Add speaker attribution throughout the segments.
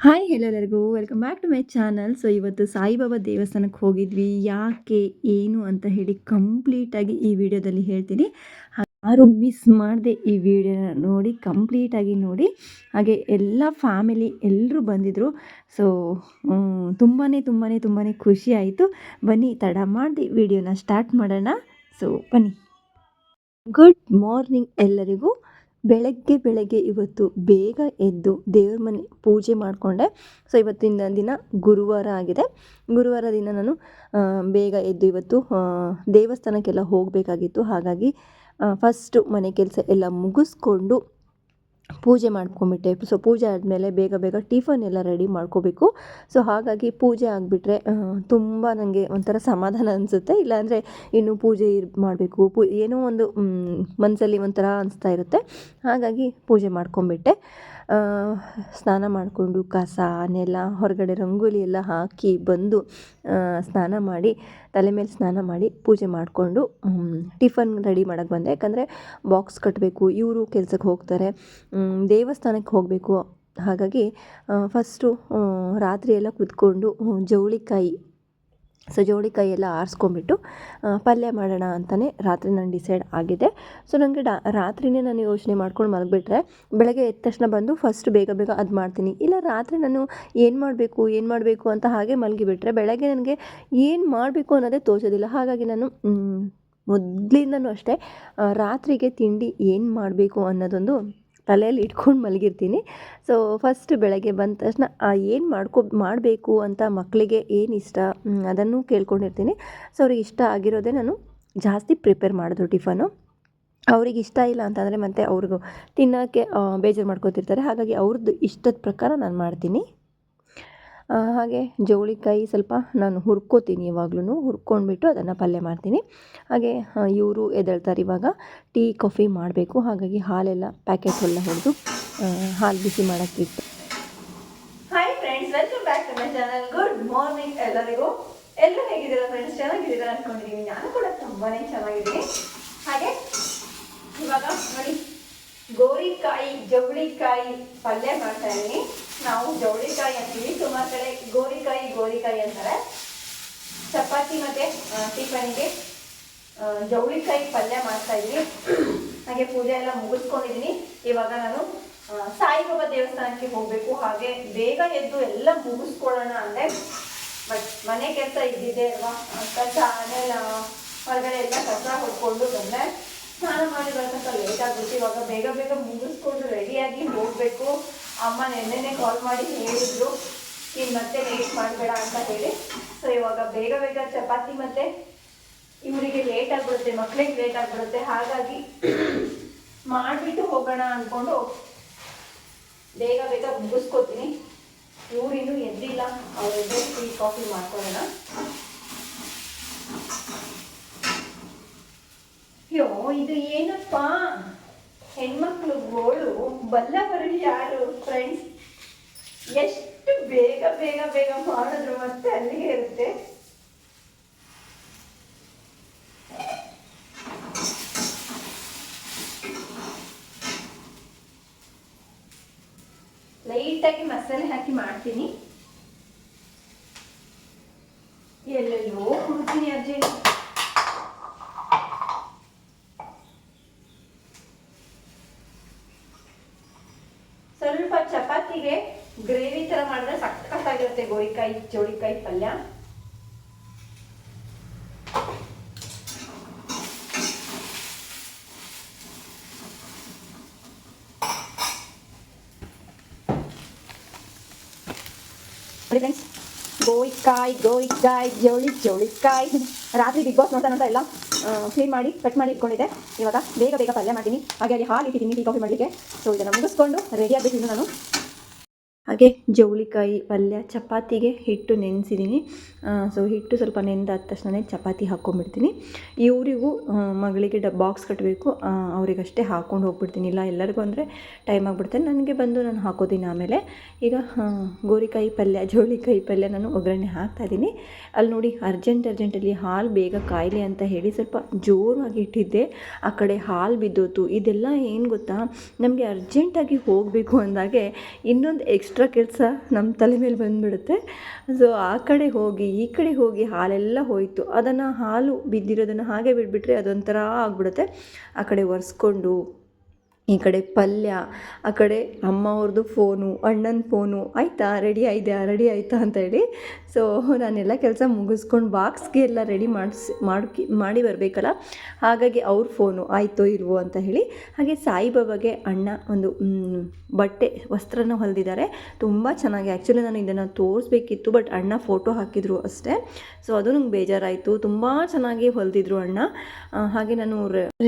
Speaker 1: Hi ಎಲ್ಲರಿಗೂ. Welcome back to my channel so ಇವತ್ತು ಸಾಯಿಬಾಬಾ ದೇವಸ್ಥಾನಕ್ಕೆ ಹೋಗಿದ್ವಿ. ಯಾಕೆ, ಏನು ಅಂತ ಹೇಳಿ ಕಂಪ್ಲೀಟಾಗಿ ಈ ವಿಡಿಯೋದಲ್ಲಿ ಹೇಳ್ತೀನಿ. ಯಾರು ಮಿಸ್ ಮಾಡಿದೆ ಈ ವಿಡಿಯೋನ ನೋಡಿ ಕಂಪ್ಲೀಟಾಗಿ ನೋಡಿ. ಹಾಗೆ ಎಲ್ಲ ಫ್ಯಾಮಿಲಿ ಎಲ್ಲರೂ ಬಂದಿದ್ದರು ಸೊ ತುಂಬಾ ತುಂಬಾ ತುಂಬಾ ಖುಷಿ ಆಯಿತು. ಬನ್ನಿ, ತಡ ಮಾಡಿದೆ ವಿಡಿಯೋನ ಸ್ಟಾರ್ಟ್ ಮಾಡೋಣ. ಸೊ ಬನ್ನಿ. ಗುಡ್ ಮಾರ್ನಿಂಗ್ ಎಲ್ಲರಿಗೂ. ಬೆಳಗ್ಗೆ ಬೆಳಗ್ಗೆ ಇವತ್ತು ಬೇಗ ಎದ್ದು ದೇವ್ರ ಮನೆ ಪೂಜೆ ಮಾಡಿಕೊಂಡೆ. ಸೊ ಇವತ್ತಿನ ದಿನ ಗುರುವಾರ ಆಗಿದೆ. ಗುರುವಾರ ದಿನ ನಾನು ಬೇಗ ಎದ್ದು ಇವತ್ತು ದೇವಸ್ಥಾನಕ್ಕೆಲ್ಲ ಹೋಗಬೇಕಾಗಿತ್ತು. ಹಾಗಾಗಿ ಫಸ್ಟು ಮನೆ ಕೆಲಸ ಎಲ್ಲ ಮುಗಿಸ್ಕೊಂಡು ಪೂಜೆ ಮಾಡ್ಕೊಂಬಿಟ್ಟೆ ಸೊ ಪೂಜೆ ಆದಮೇಲೆ ಬೇಗ ಬೇಗ ಟಿಫನ್ ಎಲ್ಲ ರೆಡಿ ಮಾಡ್ಕೋಬೇಕು. ಸೊ ಹಾಗಾಗಿ ಪೂಜೆ ಆಗಿಬಿಟ್ರೆ ತುಂಬ ನನಗೆ ಒಂಥರ ಸಮಾಧಾನ ಅನಿಸುತ್ತೆ. ಇಲ್ಲಾಂದರೆ ಇನ್ನೂ ಪೂಜೆ ಇರ್, ಮಾಡಬೇಕು. ಪೂ, ಏನೋ ಒಂದು ಮನಸ್ಸಲ್ಲಿ ಒಂಥರ ಅನಿಸ್ತಾ ಇರುತ್ತೆ. ಹಾಗಾಗಿ ಪೂಜೆ ಮಾಡ್ಕೊಂಬಿಟ್ಟೆ ಸ್ನಾನ ಮಾಡಿಕೊಂಡು ಕಸ, ನೆಲ, ಹೊರಗಡೆ ರಂಗೋಲಿ ಎಲ್ಲ ಹಾಕಿ ಬಂದು ಸ್ನಾನ ಮಾಡಿ, ತಲೆ ಮೇಲೆ ಸ್ನಾನ ಮಾಡಿ ಪೂಜೆ ಮಾಡಿಕೊಂಡು ಟಿಫನ್ ರೆಡಿ ಮಾಡೋಕ್ಕೆ ಬಂದೆ. ಯಾಕಂದರೆ ಬಾಕ್ಸ್ ಕಟ್ಟಬೇಕು ಇವರು ಕೆಲಸಕ್ಕೆ ಹೋಗ್ತಾರೆ ದೇವಸ್ಥಾನಕ್ಕೆ ಹೋಗಬೇಕು. ಹಾಗಾಗಿ ಫಸ್ಟು ರಾತ್ರಿ ಎಲ್ಲ ಕುತ್ಕೊಂಡು ಜವಳಿಕಾಯಿ ಸೊ ಜೋಳಿಕಾಯಿ ಎಲ್ಲ ಆರಿಸ್ಕೊಂಬಿಟ್ಟು ಪಲ್ಯ ಮಾಡೋಣ ಅಂತಲೇ ರಾತ್ರಿ ನಾನು ಡಿಸೈಡ್ ಆಗಿದೆ. ಸೊ ನನಗೆ ಡಾ, ರಾತ್ರಿನೇ ನಾನು ಯೋಚನೆ ಮಾಡ್ಕೊಂಡು ಮಲಗಿಬಿಟ್ರೆ, ಬೆಳಗ್ಗೆ ಎದ್ದ ತಕ್ಷಣ ಬಂದು ಫಸ್ಟ್ ಬೇಗ ಬೇಗ ಅದು ಮಾಡ್ತೀನಿ. ಇಲ್ಲ ರಾತ್ರಿ ನಾನು ಏನು ಮಾಡಬೇಕು ಏನು ಮಾಡಬೇಕು ಅಂತ ಹಾಗೆ ಮಲಗಿಬಿಟ್ರೆ, ಬೆಳಗ್ಗೆ ನನಗೆ ಏನು ಮಾಡಬೇಕು ಅನ್ನೋದೇ ತೋಚೋದಿಲ್ಲ. ಹಾಗಾಗಿ ನಾನು ಮೊದಲಿಂದನೂ ಅಷ್ಟೇ ರಾತ್ರಿಗೆ ತಿಂಡಿ ಏನು ಮಾಡಬೇಕು ಅನ್ನೋದೊಂದು ತಲೆಯಲ್ಲಿ ಇಟ್ಕೊಂಡು ಮಲಗಿರ್ತೀನಿ. ಸೊ ಫಸ್ಟ್ ಬೆಳಗ್ಗೆ ಬಂದ ತಕ್ಷಣ ಏನು ಮಾಡ್ಕೊ, ಮಾಡಬೇಕು ಅಂತ ಮಕ್ಕಳಿಗೆ ಏನು ಇಷ್ಟ ಅದನ್ನು ಕೇಳ್ಕೊಂಡಿರ್ತೀನಿ. ಸೊ ಅವ್ರಿಗೆ ಇಷ್ಟ ಆಗಿರೋದೇ ನಾನು ಜಾಸ್ತಿ ಪ್ರಿಪೇರ್ ಮಾಡಿದ್ರು ಟಿಫನು ಅವ್ರಿಗೆ ಇಷ್ಟ ಇಲ್ಲ ಅಂತಂದರೆ ಮತ್ತು ಅವ್ರಿಗೂ ತಿನ್ನೋಕ್ಕೆ ಬೇಜಾರು ಮಾಡ್ಕೋತಿರ್ತಾರೆ. ಹಾಗಾಗಿ ಅವ್ರದ್ದು ಇಷ್ಟದ ಪ್ರಕಾರ ನಾನು ಮಾಡ್ತೀನಿ. ಹಾಗೆ ಜವಳಿಕಾಯಿ ಸ್ವಲ್ಪ ನಾನು ಹುರ್ಕೋತೀನಿ ಯಾವಾಗ್ಲೂ ಹುರ್ಕೊಂಡ್ಬಿಟ್ಟು ಅದನ್ನು ಪಲ್ಯ ಮಾಡ್ತೀನಿ. ಹಾಗೆ ಇವರು ಎದ್ದೇಳ್ತಾರೆ ಇವಾಗ, ಟೀ, ಕಾಫಿ ಮಾಡಬೇಕು. ಹಾಗಾಗಿ ಹಾಲೆಲ್ಲ ಪ್ಯಾಕೆಟ್ ಎಲ್ಲ ಹೊಡೆದು ಹಾಲು ಬಿಸಿ ಮಾಡೋಕ್ಕಿತ್ತು. Hi friends welcome back to my channel good morning ಎಲ್ಲರಿಗೂ. ಎಲ್ಲರೂ ಹೇಗಿದ್ದೀರಾ ಫ್ರೆಂಡ್ಸ್ ಚೆನ್ನಾಗಿದ್ದೀರಾ ಅಂದ್ಕೊಂಡಿದ್ದೀನಿ ನಾನು ಕೂಡ ತುಂಬಾ ಚೆನ್ನಾಗಿದ್ದೀನಿ. ಹಾಗೆ, ಇವಾಗ ನೋಡಿ, ಗೋರಿಕಾಯಿ, ಜವಳಿಕಾಯಿ ಪಲ್ಯ ಮಾಡ್ತಾ ಇದ್ದೀನಿ. ನಾವು ಜವಳಿಕಾಯಿ ಅಂತೀವಿ. ಸುಮಾರು ಕಡೆ ಗೋರಿಕಾಯಿ ಗೋರಿಕಾಯಿ ಅಂತಾರೆ. ಚಪಾತಿ ಮತ್ತು ಟಿಫನ್ಗೆ ಜವಳಿಕಾಯಿ ಪಲ್ಯ ಮಾಡ್ತಾ ಇದ್ವಿ. ಹಾಗೆ ಪೂಜೆ ಎಲ್ಲ ಮುಗಿಸ್ಕೊಂಡಿದ್ದೀನಿ ಇವಾಗ ನಾನು ಸಾಯಿಬಾಬಾ ದೇವಸ್ಥಾನಕ್ಕೆ ಹೋಗಬೇಕು. ಹಾಗೆ ಬೇಗ ಎದ್ದು ಎಲ್ಲ ಮುಗಿಸ್ಕೊಳ್ಳೋಣ ಅಂದರೆ ಬಟ್ ಮನೆ ಕೆಲಸ ಇದ್ದಿದೆ ಅಲ್ವಾ? ಕಸ ಆಮೇಲೆ ಹೊರಗಡೆ ಎಲ್ಲ ಕಸ ಹೊಡ್ಕೊಂಡು ಬಂದೆ. ಸ್ನಾನ ಮಾಡಿ ಬರ್ತಕ್ಕ ಲೇಟ್ ಆಗುತ್ತೆ. ಇವಾಗ ಬೇಗ ಬೇಗ ಮುಗಿಸ್ಕೊಂಡು ರೆಡಿಯಾಗಿ ಹೋಗಬೇಕು. ಅಮ್ಮ ನೆನ್ನೆನೆ ಕಾಲ್ ಮಾಡಿ ಹೇಳಿದ್ರು. ಇನ್ ಮತ್ತೆ ಲೇಟ್ ಮಾಡಬೇಡ ಅಂತ ಹೇಳಿ. ಸೊ ಇವಾಗ ಬೇಗ ಬೇಗ ಚಪಾತಿ ಮತ್ತೆ ಇವರಿಗೆ ಲೇಟ್ ಆಗ್ಬಿಡುತ್ತೆ, ಮಕ್ಳಿಗೆ ಲೇಟ್ ಆಗ್ಬಿಡುತ್ತೆ. ಹಾಗಾಗಿ ಮಾಡಿಬಿಟ್ಟು ಹೋಗೋಣ ಅಂದ್ಕೊಂಡು ಬೇಗ ಬೇಗ ಮುಗಿಸ್ಕೋತೀನಿ. ಇವ್ರಿನ್ನೂ ಎದ್ದಿಲ್ಲ. ಅವ್ರೆದ್ದೆ ಟೀ ಕಾಫಿ ಮಾಡ್ಕೊಳ್ಳೋಣ. ಅಯ್ಯೋ, ಇದು ಏನಪ್ಪ? ಹೆಣ್ಮಕ್ಳು ಗೋಳು ಬಲ್ಲವರು ಯಾರು ಫ್ರೆಂಡ್ಸ್ ಎಷ್ಟು ಬೇಗ ಬೇಗ ಬೇಗ ಮಾಡಿದ್ರು ಮತ್ತೆ ಅಲ್ಲಿಗೆ ಇರುತ್ತೆ? ಲೈಟಾಗಿ ಮಸಾಲೆ ಹಾಕಿ ಮಾಡ್ತೀನಿ ಎಲ್ಲೆಲ್ಲೋ ಹುಡುಕ್ತೀನಿ ಅರ್ಜೆಂಟ್ ಸ್ವಲ್ಪ ಚಪಾತಿಗೆ ಗ್ರೇವಿ ತರ ಮಾಡಿದ್ರೆ ಸಕ್ಕತ್ತಾಗಿರುತ್ತೆ ಗೋರಿಕಾಯಿ ಜೋಳಿಕಾಯಿ ಪಲ್ಯ ಫ್ರೆಂಡ್ಸ್ ಗೋಯಿಕಾಯಿ, ಗೋಯ್ಕಾಯಿ, ಜೋಳಿ, ಜೋಳಿಕಾಯಿ. ರಾತ್ರಿ ಬಿಗ್ ಬಾಸ್ ನೋಡ್ತಾ ನೋಡ್ತಾ ಎಲ್ಲ ಕ್ಲೀನ್ ಮಾಡಿ ಕಟ್ ಮಾಡಿ ಇಟ್ಕೊಂಡಿದ್ದೆ. ಇವಾಗ ಬೇಗ ಬೇಗ ಪಲ್ಯ ಮಾಡ್ತೀನಿ. ಹಾಗೆ ಅಲ್ಲಿ ಹಾಲು ಇಟ್ಟಿದ್ದೀನಿ ಟೀ ಕಾಫಿ ಮಾಡಲಿಕ್ಕೆ. ಸೊ ಇದನ್ನು ಮುಗಿಸ್ಕೊಂಡು ರೆಡಿ ಆಗಬೇಕು ನಾನು ಹಾಗೆ ಜವಳಿಕಾಯಿ ಪಲ್ಯ ಚಪಾತಿಗೆ ಹಿಟ್ಟು ನೆನೆಸಿದ್ದೀನಿ. ಸೊ ಹಿಟ್ಟು ಸ್ವಲ್ಪ ನೆನೆದಾದ ತಕ್ಷಣನೇ ಚಪಾತಿ ಹಾಕ್ಕೊಂಡ್ಬಿಡ್ತೀನಿ ಇವರಿಗೂ ಮಗಳಿಗೆ ಡ ಬಾಕ್ಸ್ ಕಟ್ಟಬೇಕು ಅವರಿಗಷ್ಟೇ ಹಾಕ್ಕೊಂಡು ಹೋಗ್ಬಿಡ್ತೀನಿ. ಇಲ್ಲ, ಎಲ್ಲರಿಗೂ ಅಂದರೆ ಟೈಮ್ ಆಗಿಬಿಡುತ್ತೆ. ನನಗೆ ಬಂದು ನಾನು ಹಾಕೋತೀನಿ ಆಮೇಲೆ. ಈಗ ಗೋರಿಕಾಯಿ ಪಲ್ಯ ಜವಳಿಕಾಯಿ ಪಲ್ಯ ನಾನು ಒಗ್ಗರಣೆ ಹಾಕ್ತಾಯಿದ್ದೀನಿ ಅಲ್ಲಿ ನೋಡಿ ಅರ್ಜೆಂಟ್ ಅರ್ಜೆಂಟಲ್ಲಿ ಹಾಲು ಬೇಗ ಕಾಯಿಲೆ ಅಂತ ಹೇಳಿ ಸ್ವಲ್ಪ ಜೋರಾಗಿ ಇಟ್ಟಿದ್ದೆ. ಆ ಕಡೆ ಹಾಲು ಬಿದ್ದೋತು ಇದೆಲ್ಲ ಏನು ಗೊತ್ತಾ? ನಮಗೆ ಅರ್ಜೆಂಟಾಗಿ ಹೋಗಬೇಕು ಅಂದಾಗೆ ಇನ್ನೊಂದು ಎಕ್ಸ್ಟ್ರಾ ಎಕ್ಸ್ಟ್ರಾ ಕೆಲಸ ನಮ್ಮ ತಲೆ ಮೇಲೆ ಬಂದುಬಿಡುತ್ತೆ. ಸೊ ಆ ಕಡೆ ಹೋಗಿ, ಈ ಕಡೆ ಹೋಗಿ ಹಾಲೆಲ್ಲ ಹೋಯಿತು. ಅದನ್ನು ಹಾಲು ಬಿದ್ದಿರೋದನ್ನು ಹಾಗೆ ಬಿಟ್ಬಿಟ್ರೆ ಅದೊಂಥರ ಆಗಿಬಿಡುತ್ತೆ. ಆ ಕಡೆ ಒರೆಸ್ಕೊಂಡು ಈ ಕಡೆ ಪಲ್ಯ, ಆ ಕಡೆ ಅಮ್ಮ ಅವ್ರದ್ದು ಫೋನು, ಅಣ್ಣನ ಫೋನು, ಆಯಿತಾ ರೆಡಿ ಆಯಿತಾ ರೆಡಿ ಆಯಿತಾ? ಅಂತ ಹೇಳಿ. ಸೊ ನಾನೆಲ್ಲ ಕೆಲಸ ಮುಗಿಸ್ಕೊಂಡು ಬಾಕ್ಸ್ಗೆ ಎಲ್ಲ ರೆಡಿ ಮಾಡಿಸಿ, ಮಾಡ್ಕಿ, ಮಾಡಿ ಬರಬೇಕಲ್ಲ? ಹಾಗಾಗಿ ಅವ್ರ ಫೋನು, ಆಯಿತೋ ಇಲ್ವೋ ಅಂತ ಹೇಳಿ. ಹಾಗೆ ಸಾಯಿಬಾಬಾಗೆ ಅಣ್ಣ ಒಂದು ಬಟ್ಟೆ, ವಸ್ತ್ರನ ಹೊಲಿದಿದ್ದಾರೆ ತುಂಬ ಚೆನ್ನಾಗಿ ಆ್ಯಕ್ಚುಲಿ ನಾನು ಇದನ್ನು ತೋರಿಸ್ಬೇಕಿತ್ತು ಬಟ್ ಅಣ್ಣ ಫೋಟೋ ಹಾಕಿದ್ರು ಅಷ್ಟೇ. ಸೊ ಅದು ನಂಗೆ ಬೇಜಾರಾಯಿತು. ತುಂಬ ಚೆನ್ನಾಗಿ ಹೊಲಿದಿದ್ರು ಅಣ್ಣ. ಹಾಗೆ ನಾನು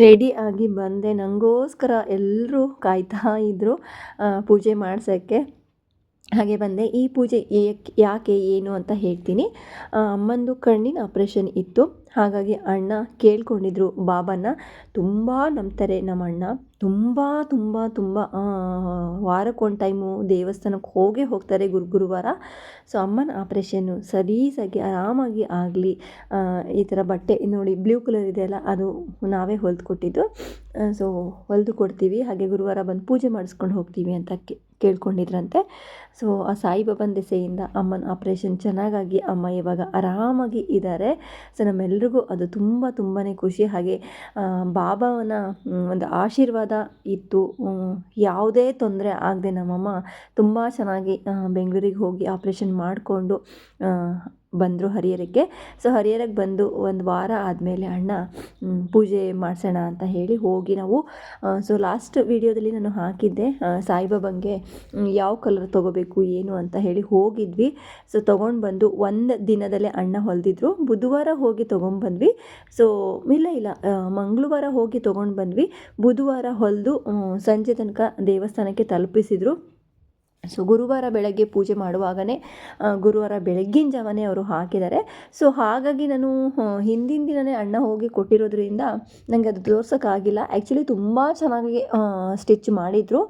Speaker 1: ರೆಡಿ ಆಗಿ ಬಂದೆ. ನನಗೋಸ್ಕರ ಎಲ್ಲರೂ ಕಾಯ್ತಾ ಇದ್ದರು ಪೂಜೆ ಮಾಡಿಸೋಕ್ಕೆ. ಹಾಗೆ ಬಂದೆ. ಈ ಪೂಜೆ ಯಾಕೆ, ಏನು ಅಂತ ಹೇಳ್ತೀನಿ. ಅಮ್ಮಂದು ಕಣ್ಣಿನ ಆಪ್ರೇಷನ್ ಇತ್ತು. ಹಾಗಾಗಿ ಅಣ್ಣ ಕೇಳ್ಕೊಂಡಿದ್ರು ಬಾಬಾನ ತುಂಬ ನಂಬ್ತಾರೆ ನಮ್ಮ ಅಣ್ಣ ತುಂಬ ತುಂಬ ತುಂಬ ವಾರಕ್ಕೊಂದು ಟೈಮು ದೇವಸ್ಥಾನಕ್ಕೆ ಹೋಗೇ ಹೋಗ್ತಾರೆ ಗುರು, ಗುರುವಾರ. ಸೊ ಅಮ್ಮನ ಆಪ್ರೇಷನ್ನು ಸಲೀಸಾಗಿ ಆರಾಮಾಗಿ ಆಗಲಿ. ಈ ಥರ ಬಟ್ಟೆ ನೋಡಿ ಬ್ಲೂ ಕಲರ್ ಇದೆಯಲ್ಲ ಅದು ನಾವೇ ಹೊಲ್ದು ಕೊಟ್ಟಿದ್ದು ಸೊ ಹೊಲಿದು ಕೊಡ್ತೀವಿ. ಹಾಗೆ ಗುರುವಾರ ಬಂದು ಪೂಜೆ ಮಾಡಿಸ್ಕೊಂಡು ಹೋಗ್ತೀವಿ ಅಂತ ಕೇಳ್ಕೊಂಡಿದ್ರಂತೆ. ಸೊ ಆ ಸಾಯಿಬಾಬನ ದೆಸೆಯಿಂದ ಅಮ್ಮನ ಆಪ್ರೇಷನ್ ಚೆನ್ನಾಗಾಗಿ ಅಮ್ಮ ಇವಾಗ ಆರಾಮಾಗಿ ಇದ್ದಾರೆ ಸೊ ನಮ್ಮೆಲ್ರಿಗೂ ಅದು ತುಂಬ ತುಂಬಾ ಖುಷಿ. ಹಾಗೆ ಬಾಬಾವನ ಒಂದು ಆಶೀರ್ವಾದ ಇತ್ತು. ಯಾವುದೇ ತೊಂದರೆ ಆಗದೆ ನಮ್ಮಮ್ಮ ತುಂಬ ಚೆನ್ನಾಗಿ ಬೆಂಗಳೂರಿಗೆ ಹೋಗಿ ಆಪ್ರೇಷನ್ ಮಾಡಿಕೊಂಡು ಬಂದರು ಹರಿಹರಕ್ಕೆ. ಸೊ ಹರಿಹರಕ್ಕೆ ಬಂದು ಒಂದು ವಾರ ಆದಮೇಲೆ ಅಣ್ಣ ಪೂಜೆ ಮಾಡಿಸೋಣ ಅಂತ ಹೇಳಿ ಹೋಗಿ ನಾವು ಸೊ ಲಾಸ್ಟ್ ವಿಡಿಯೋದಲ್ಲಿ ನಾನು ಹಾಕಿದ್ದೆ ಸಾಯಿಬಾಬಂಗೆ ಯಾವ ಕಲರ್ ತೊಗೋಬೇಕು, ಏನು ಅಂತ ಹೇಳಿ ಹೋಗಿದ್ವಿ. ಸೊ ತೊಗೊಂಡು ಬಂದು ಒಂದು ದಿನದಲ್ಲೇ ಅಣ್ಣ ಹೊಲಿದಿದ್ರು. ಬುಧವಾರ ಹೋಗಿ ತೊಗೊಂಡ್ಬಂದ್ವಿ ಸೊ ಇಲ್ಲ ಇಲ್ಲ ಮಂಗಳವಾರ ಹೋಗಿ ತೊಗೊಂಡು ಬಂದ್ವಿ. ಬುಧವಾರ ಹೊಲಿದು ಸಂಜೆ ತನಕ ದೇವಸ್ಥಾನಕ್ಕೆ ತಲುಪಿಸಿದ್ರು. ಸೊ ಗುರುವಾರ ಬೆಳಗ್ಗೆ ಪೂಜೆ ಮಾಡುವಾಗಲೇ ಗುರುವಾರ ಬೆಳಗ್ಗಿನ ಜಾವನೇ ಅವರು ಹಾಕಿದ್ದಾರೆ. ಸೊ ಹಾಗಾಗಿ ನಾನು ಹಿಂದಿನ ದಿನವೇ ಅಣ್ಣ ಹೋಗಿ ಕೊಟ್ಟಿರೋದ್ರಿಂದ ನನಗೆ ಅದು ತೋರ್ಸೋಕ್ಕಾಗಿಲ್ಲ. ಆ್ಯಕ್ಚುಲಿ ತುಂಬ ಚೆನ್ನಾಗಿ ಸ್ಟಿಚ್ ಮಾಡಿದರು.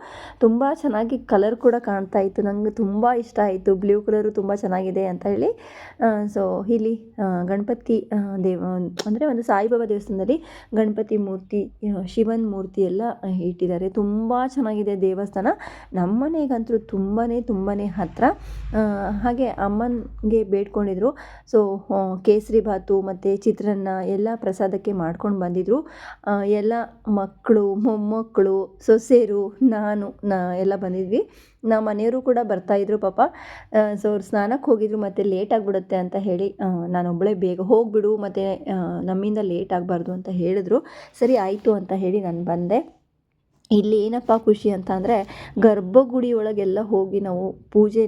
Speaker 1: ತುಂಬ ಚೆನ್ನಾಗಿ ಕಲರ್ ಕೂಡ ಕಾಣ್ತಾ ಇತ್ತು. ನನಗೆ ತುಂಬ ಇಷ್ಟ ಆಯಿತು. ಬ್ಲೂ ಕಲರು ತುಂಬ ಚೆನ್ನಾಗಿದೆ ಅಂತ ಹೇಳಿ. ಸೊ ಇಲ್ಲಿ ಗಣಪತಿ ದೇವ, ಅಂದರೆ ಒಂದು ಸಾಯಿಬಾಬಾ ದೇವಸ್ಥಾನದಲ್ಲಿ ಗಣಪತಿ ಮೂರ್ತಿ ಶಿವನ್ ಮೂರ್ತಿ ಎಲ್ಲ ಇಟ್ಟಿದ್ದಾರೆ. ತುಂಬ ಚೆನ್ನಾಗಿದೆ ದೇವಸ್ಥಾನ. ನಮ್ಮ ಮನೆಗಂತೂ ತುಂಬಾ ತುಂಬಾ ಹತ್ತಿರ ಹಾಗೆ ಅಮ್ಮನಿಗೆ ಬೇಡ್ಕೊಂಡಿದ್ರು. ಸೊ ಕೇಸರಿ ಭಾತು ಮತ್ತು ಚಿತ್ರಾನ್ನ ಎಲ್ಲ ಪ್ರಸಾದಕ್ಕೆ ಮಾಡ್ಕೊಂಡು ಬಂದಿದ್ದರು ಎಲ್ಲ ಮಕ್ಕಳು ಮೊಮ್ಮಕ್ಕಳು ಸೊಸೆಯರು ನಾನು, ನಾ ಎಲ್ಲ ಬಂದಿದ್ವಿ. ನಮ್ಮ ಮನೆಯವರು ಕೂಡ ಬರ್ತಾಯಿದ್ರು ಪಾಪ. ಸೊ ಅವ್ರು ಸ್ನಾನಕ್ಕೆ ಹೋಗಿದ್ರು ಮತ್ತು ಲೇಟ್ ಆಗಿಬಿಡುತ್ತೆ ಅಂತ ಹೇಳಿ ನಾನೊಬ್ಬಳೇ ಬೇಗ ಹೋಗಿಬಿಡು ಮತ್ತು ನಮ್ಮಿಂದ ಲೇಟ್ ಆಗಬಾರ್ದು ಅಂತ ಹೇಳಿದ್ರು. ಸರಿ, ಆಯಿತು ಅಂತ ಹೇಳಿ ನಾನು ಬಂದೆ. ಇಲ್ಲಿ ಏನಪ್ಪ ಖುಷಿ ಅಂತ ಅಂದರೆ ಗರ್ಭಗುಡಿ ಒಳಗೆಲ್ಲ ಹೋಗಿ ನಾವು ಪೂಜೆ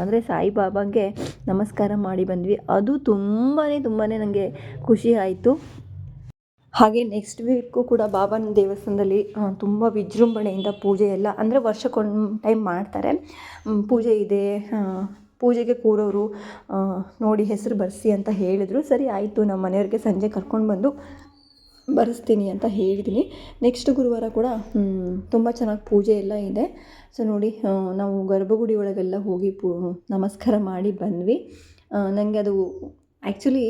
Speaker 1: ಅಂದರೆ ಸಾಯಿಬಾಬಾಗೆ ನಮಸ್ಕಾರ ಮಾಡಿ ಬಂದ್ವಿ. ಅದು ತುಂಬಾ ತುಂಬಾ ನನಗೆ ಖುಷಿ ಆಯಿತು. ಹಾಗೆ ನೆಕ್ಸ್ಟ್ ವೀಕು ಕೂಡ ಬಾಬಾನ ದೇವಸ್ಥಾನದಲ್ಲಿ ತುಂಬ ವಿಜೃಂಭಣೆಯಿಂದ ಪೂಜೆ ಎಲ್ಲ, ಅಂದರೆ ವರ್ಷಕ್ಕೊಂದು ಟೈಮ್ ಮಾಡ್ತಾರೆ. ಪೂಜೆ ಇದೆ ಪೂಜೆಗೆ ಕೂರೋರು ನೋಡಿ ಹೆಸರು ಬರೆಸಿ ಅಂತ ಹೇಳಿದರು. ಸರಿ, ಆಯಿತು ನಮ್ಮ ಮನೆಯವ್ರಿಗೆ ಸಂಜೆ ಕರ್ಕೊಂಡು ಬಂದು ಬರೆಸ್ತೀನಿ ಅಂತ ಹೇಳಿದ್ದೀನಿ. ನೆಕ್ಸ್ಟ್ ಗುರುವಾರ ಕೂಡ ತುಂಬ ಚೆನ್ನಾಗಿ ಪೂಜೆ ಎಲ್ಲ ಇದೆ. ಸೊ ನೋಡಿ ನಾವು ಗರ್ಭಗುಡಿ ಒಳಗೆಲ್ಲ ಹೋಗಿ ಪೂ, ನಮಸ್ಕಾರ ಮಾಡಿ ಬಂದ್ವಿ. ನನಗೆ ಅದು ಆ್ಯಕ್ಚುಲಿ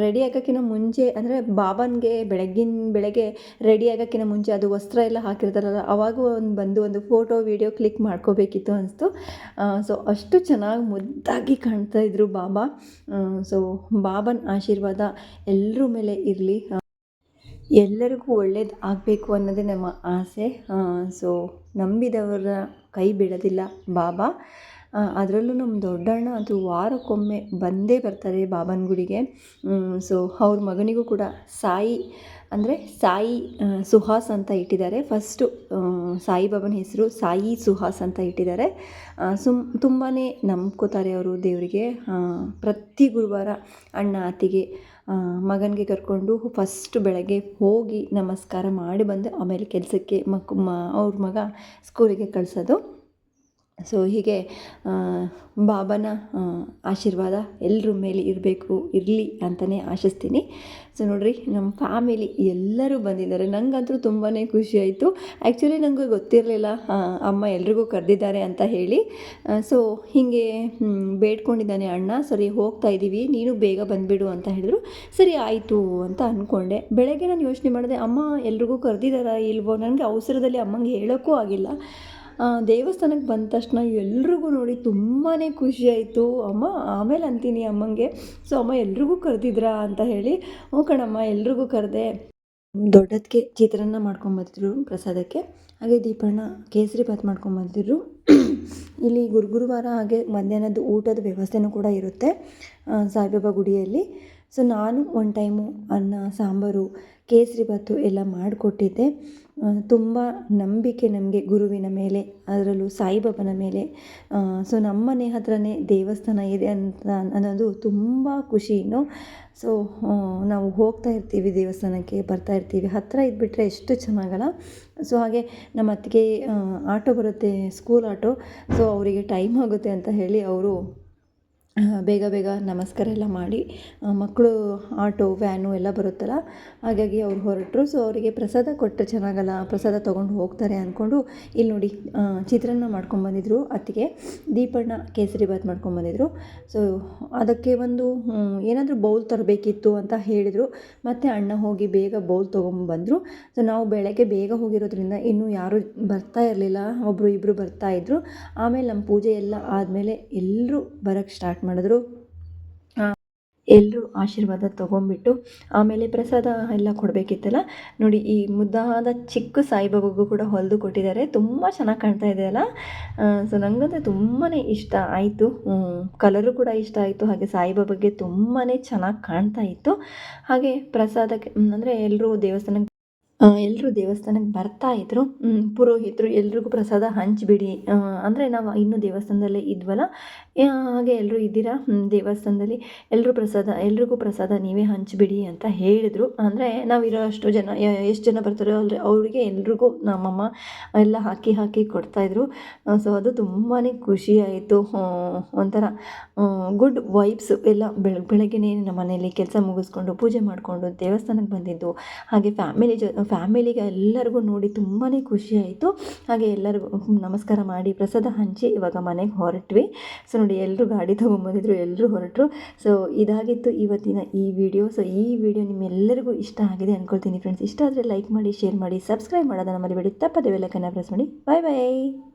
Speaker 1: ರೆಡಿ ಆಗೋಕ್ಕಿಂತ ಮುಂಚೆ, ಅಂದರೆ ಬಾಬನಿಗೆ ಬೆಳಗ್ಗಿನ ಬೆಳಗ್ಗೆ ರೆಡಿ ಆಗೋಕ್ಕಿಂತ ಮುಂಚೆ ಅದು ವಸ್ತ್ರ ಎಲ್ಲ ಹಾಕಿರ್ತಾರಲ್ಲ, ಅವಾಗ ಒಂದು ಬಂದು ಒಂದು ಫೋಟೋ ವಿಡಿಯೋ ಕ್ಲಿಕ್ ಮಾಡ್ಕೋಬೇಕಿತ್ತು ಅನಿಸ್ತು. ಸೊ ಅಷ್ಟು ಚೆನ್ನಾಗಿ ಮುದ್ದಾಗಿ ಕಾಣ್ತಾ ಇದ್ರು ಬಾಬಾ. ಸೊ ಬಾಬನ ಆಶೀರ್ವಾದ ಎಲ್ಲರ ಮೇಲೆ ಇರಲಿ. ಎಲ್ಲರಿಗೂ ಒಳ್ಳೇದು ಆಗಬೇಕು ಅನ್ನೋದೇ ನಮ್ಮ ಆಸೆ. ಸೊ ನಂಬಿದವರ ಕೈ ಬಿಡೋದಿಲ್ಲ ಬಾಬಾ. ಅದರಲ್ಲೂ ನಮ್ಮ ದೊಡ್ಡಣ್ಣ ಅದು ವಾರಕ್ಕೊಮ್ಮೆ ಬಂದೇ ಬರ್ತಾರೆ ಬಾಬನ ಗುಡಿಗೆ. ಸೊ ಅವ್ರ ಮಗನಿಗೂ ಕೂಡ ಸಾಯಿ ಅಂದರೆ ಸಾಯಿ ಸುಹಾಸ್ ಅಂತ ಇಟ್ಟಿದ್ದಾರೆ. ಫಸ್ಟು ಸಾಯಿಬಾಬನ ಹೆಸರು ಸಾಯಿ ಸುಹಾಸ್ ಅಂತ ಇಟ್ಟಿದ್ದಾರೆ. ಸುಮ್ ತುಂಬಾ ನಂಬ್ಕೋತಾರೆ ಅವರು ದೇವರಿಗೆ. ಪ್ರತಿ ಗುರುವಾರ ಅಣ್ಣ ಅತ್ತಿಗೆ ಮಗನಿಗೆ ಕರ್ಕೊಂಡು ಫಸ್ಟ್ ಬೆಳಗ್ಗೆ ಹೋಗಿ ನಮಸ್ಕಾರ ಮಾಡಿ ಬಂದು ಆಮೇಲೆ ಕೆಲಸಕ್ಕೆ ಮಕ್ ಮ ಅವ್ರ ಮಗ ಸ್ಕೂಲಿಗೆ ಕಳಿಸೋದು. ಸೊ ಹೀಗೆ ಬಾಬಾನ ಆಶೀರ್ವಾದ ಎಲ್ಲರ ಮೇಲೆ ಇರಬೇಕು, ಇರಲಿ ಅಂತಲೇ ಆಶಿಸ್ತೀನಿ. ಸೊ ನೋಡಿರಿ, ನಮ್ಮ ಫ್ಯಾಮಿಲಿ ಎಲ್ಲರೂ ಬಂದಿದ್ದಾರೆ. ನನಗಂತೂ ತುಂಬಾ ಖುಷಿ ಆಯಿತು. ಆ್ಯಕ್ಚುಲಿ ನನಗೂ ಗೊತ್ತಿರಲಿಲ್ಲ ಅಮ್ಮ ಎಲ್ರಿಗೂ ಕರೆದಿದ್ದಾರೆ ಅಂತ ಹೇಳಿ. ಸೊ ಹೀಗೆ ಬೇಡ್ಕೊಂಡಿದ್ದಾನೆ ಅಣ್ಣ. ಸರಿ, ಹೋಗ್ತಾ ಇದ್ದೀವಿ ನೀನು ಬೇಗ ಬಂದುಬಿಡು ಅಂತ ಹೇಳಿದ್ರು. ಸರಿ, ಆಯಿತು ಅಂತ ಅಂದ್ಕೊಂಡೆ ಬೆಳಗ್ಗೆ ನಾನು ಯೋಚನೆ ಮಾಡಿದೆ, ಅಮ್ಮ, ಎಲ್ರಿಗೂ ಕರೆದಿದ್ದಾರಾ ಇಲ್ವೋ? ನನಗೆ ಅವಸರದಲ್ಲಿ ಅಮ್ಮಂಗೆ ಹೇಳೋಕ್ಕೂ ಆಗಿಲ್ಲ. ದೇವಸ್ಥಾನಕ್ಕೆ ಬಂದ ತಕ್ಷಣ ಎಲ್ರಿಗೂ ನೋಡಿ ತುಂಬಾ ಖುಷಿ ಆಯಿತು. ಅಮ್ಮ, ಆಮೇಲೆ ಅಂತೀನಿ ಅಮ್ಮಂಗೆ. ಸೊ ಅಮ್ಮ, ಎಲ್ರಿಗೂ ಕರೆದಿದ್ರಾ ಅಂತ ಹೇಳಿ, ಹ್ಞೂ ಕಣಮ್ಮ, ಎಲ್ರಿಗೂ ಕರೆದೆ. ದೊಡ್ಡದಕ್ಕೆ ಚಿತ್ರಾನ್ನ ಮಾಡ್ಕೊಂಬಂದಿದ್ರು ಪ್ರಸಾದಕ್ಕೆ. ಹಾಗೆ ದೀಪಣ್ಣ ಕೇಸರಿ ಭಾತ್ ಮಾಡ್ಕೊಂಬಂದಿದ್ರು ಇಲ್ಲಿ ಗುರು ಗುರುವಾರ ಹಾಗೆ ಮಧ್ಯಾಹ್ನದ ಊಟದ ವ್ಯವಸ್ಥೆನೂ ಕೂಡ ಇರುತ್ತೆ ಸಾಯಿಬಾಬಾ ಗುಡಿಯಲ್ಲಿ. ಸೊ ನಾನು ಒನ್ ಟೈಮು ಅನ್ನ, ಸಾಂಬಾರು, ಕೇಸರಿ ಭಾತು ಎಲ್ಲ ಮಾಡಿಕೊಟ್ಟಿದ್ದೆ. ತುಂಬ ನಂಬಿಕೆ ನಮಗೆ ಗುರುವಿನ ಮೇಲೆ, ಅದರಲ್ಲೂ ಸಾಯಿಬಾಬನ ಮೇಲೆ. ಸೊ ನಮ್ಮ ಹತ್ರನೇ ದೇವಸ್ಥಾನ ಇದೆ ಅಂತ ಅನ್ನೋದು ತುಂಬ ಖುಷಿ ಇನ್ನು. ಸೊ ನಾವು ಹೋಗ್ತಾ ಇರ್ತೀವಿ ದೇವಸ್ಥಾನಕ್ಕೆ, ಬರ್ತಾ ಇರ್ತೀವಿ. ಹತ್ತಿರ ಇದ್ಬಿಟ್ರೆ ಎಷ್ಟು ಚೆನ್ನಾಗಲ್ಲ. ಸೊ ಹಾಗೆ ನಮ್ಮ ಅತ್ತಿಗೆ ಆಟೋ ಬರುತ್ತೆ ಸ್ಕೂಲ್ ಆಟೋ. ಸೊ ಅವರಿಗೆ ಟೈಮ್ ಆಗುತ್ತೆ ಅಂತ ಹೇಳಿ ಅವರು ಬೇಗ ಬೇಗ ನಮಸ್ಕಾರ ಎಲ್ಲ ಮಾಡಿ ಮಕ್ಕಳು ಆಟೋ, ವ್ಯಾನು ಎಲ್ಲ ಬರುತ್ತಲ್ಲ, ಹಾಗಾಗಿ ಅವ್ರು ಹೊರಟರು. ಸೊ ಅವರಿಗೆ ಪ್ರಸಾದ ಕೊಟ್ಟರೆ ಚೆನ್ನಾಗಲ್ಲ, ಪ್ರಸಾದ ತೊಗೊಂಡು ಹೋಗ್ತಾರೆ ಅಂದ್ಕೊಂಡು ಇಲ್ಲಿ ನೋಡಿ ಚಿತ್ರಾನ್ನ ಮಾಡ್ಕೊಂಬಂದಿದ್ರು ಅತ್ತಿಗೆ, ದೀಪಣ್ಣ ಕೇಸರಿ ಭಾತ್ ಮಾಡ್ಕೊಂಬಂದಿದ್ರು ಸೊ ಅದಕ್ಕೆ ಒಂದು ಏನಾದರೂ ಬೌಲ್ ತರಬೇಕಿತ್ತು ಅಂತ ಹೇಳಿದರು. ಮತ್ತು ಅಣ್ಣ ಹೋಗಿ ಬೇಗ ಬೌಲ್ ತೊಗೊಂಬಂದರು ಸೊ ನಾವು ಬೆಳಗ್ಗೆ ಬೇಗ ಹೋಗಿರೋದ್ರಿಂದ ಇನ್ನೂ ಯಾರೂ ಬರ್ತಾ ಇರಲಿಲ್ಲ ಒಬ್ಬರು ಇಬ್ಬರು ಬರ್ತಾಯಿದ್ರು ಆಮೇಲೆ ನಮ್ಮ ಪೂಜೆ ಎಲ್ಲ ಆದಮೇಲೆ ಎಲ್ಲರೂ ಬರೋಕ್ಕೆ ಸ್ಟಾರ್ಟ್ ಮಾಡಿದ್ರು. ಎಲ್ಲರೂ ಆಶೀರ್ವಾದ ತೊಗೊಂಬಿಟ್ಟು ಆಮೇಲೆ ಪ್ರಸಾದ ಎಲ್ಲ ಕೊಡಬೇಕಿತ್ತಲ್ಲ. ನೋಡಿ, ಈ ಮುದ್ದಾದ ಚಿಕ್ಕ ಸಾಯಿಬಾಬಾಗೂ ಕೂಡ ಹೊಲಿದು ಕೊಟ್ಟಿದ್ದಾರೆ. ತುಂಬ ಚೆನ್ನಾಗಿ ಕಾಣ್ತಾ ಇದೆ ಅಲ್ಲ? ಸೊ ನನಗಂತೂ ತುಂಬಾ ಇಷ್ಟ ಆಯಿತು. ಕಲರು ಕೂಡ ಇಷ್ಟ ಆಯಿತು. ಹಾಗೆ ಸಾಯಿಬಾಬಾಗೆ ತುಂಬಾ ಚೆನ್ನಾಗಿ ಕಾಣ್ತಾ ಇತ್ತು. ಹಾಗೆ ಪ್ರಸಾದಕ್ಕೆ ಅಂದರೆ ಎಲ್ಲರೂ ದೇವಸ್ಥಾನಕ್ಕೆ ಎಲ್ಲರೂ ದೇವಸ್ಥಾನಕ್ಕೆ ಬರ್ತಾ ಇದ್ರು. ಪುರೋಹಿತರು ಎಲ್ರಿಗೂ ಪ್ರಸಾದ ಹಂಚಿಬಿಡಿ. ಅಂದರೆ ನಾವು ಇನ್ನೂ ದೇವಸ್ಥಾನದಲ್ಲೇ ಇದ್ವಲ್ಲ. ಹಾಗೆ ಎಲ್ಲರೂ ಇದ್ದೀರಾ? ದೇವಸ್ಥಾನದಲ್ಲಿ ಎಲ್ಲರೂ ಪ್ರಸಾದ, ಎಲ್ರಿಗೂ ಪ್ರಸಾದ ನೀವೇ ಹಂಚಿಬಿಡಿ ಅಂತ ಹೇಳಿದರು. ಅಂದರೆ ನಾವಿರೋ ಅಷ್ಟು ಜನ ಎಷ್ಟು ಜನ ಬರ್ತಾರೋ ಅಲ್ರಿ, ಅವರಿಗೆ ಎಲ್ರಿಗೂ ನಮ್ಮಮ್ಮ ಎಲ್ಲ ಹಾಕಿ ಹಾಕಿ ಕೊಡ್ತಾಯಿದ್ರು ಸೊ ಅದು ತುಂಬಾ ಖುಷಿಯಾಯಿತು ಒಂಥರ ಗುಡ್ ವೈಬ್ಸ್ ಎಲ್ಲ ಬೆಳಗ್ಗೆ ಬೆಳಗ್ಗೆನೇ ನಮ್ಮ ಮನೇಲಿ ಕೆಲಸ ಮುಗಿಸ್ಕೊಂಡು ಪೂಜೆ ಮಾಡಿಕೊಂಡು ದೇವಸ್ಥಾನಕ್ಕೆ ಬಂದಿದ್ದು. ಹಾಗೆ ಫ್ಯಾಮಿಲಿ ಜೊ ಫ್ಯಾಮಿಲಿಗೆ ಎಲ್ಲರಿಗೂ ನೋಡಿ ತುಂಬಾ ಖುಷಿ ಆಯಿತು. ಹಾಗೆ ಎಲ್ಲರಿಗೂ ನಮಸ್ಕಾರ ಮಾಡಿ ಪ್ರಸಾದ ಹಂಚಿ ಇವಾಗ ಮನೆಗೆ ಹೊರಟ್ವಿ. ಸೊ ನೋಡಿ ಎಲ್ಲರೂ ಗಾಡಿ ತೊಗೊಂಬಂದಿದ್ರು ಎಲ್ಲರೂ ಹೊರಟರು. ಸೊ ಇದಾಗಿತ್ತು ಇವತ್ತಿನ ಈ ವಿಡಿಯೋ ಸೊ ಈ ವಿಡಿಯೋ ನಿಮ್ಮೆಲ್ಲರಿಗೂ ಇಷ್ಟ ಆಗಿದೆ ಅಂದ್ಕೊಳ್ತೀನಿ ಫ್ರೆಂಡ್ಸ್ ಇಷ್ಟ ಆದರೆ ಲೈಕ್ ಮಾಡಿ ಶೇರ್ ಮಾಡಿ ಸಬ್ಸ್ಕ್ರೈಬ್ ಮಾಡೋದನ್ನು ಮರಿಬೇಡಿ. ತಪ್ಪದೆ ಬೆಲ್ಲಕ್ಕನ್ನು ಪ್ರೆಸ್ ಮಾಡಿ. ಬಾಯ್ ಬಾಯ್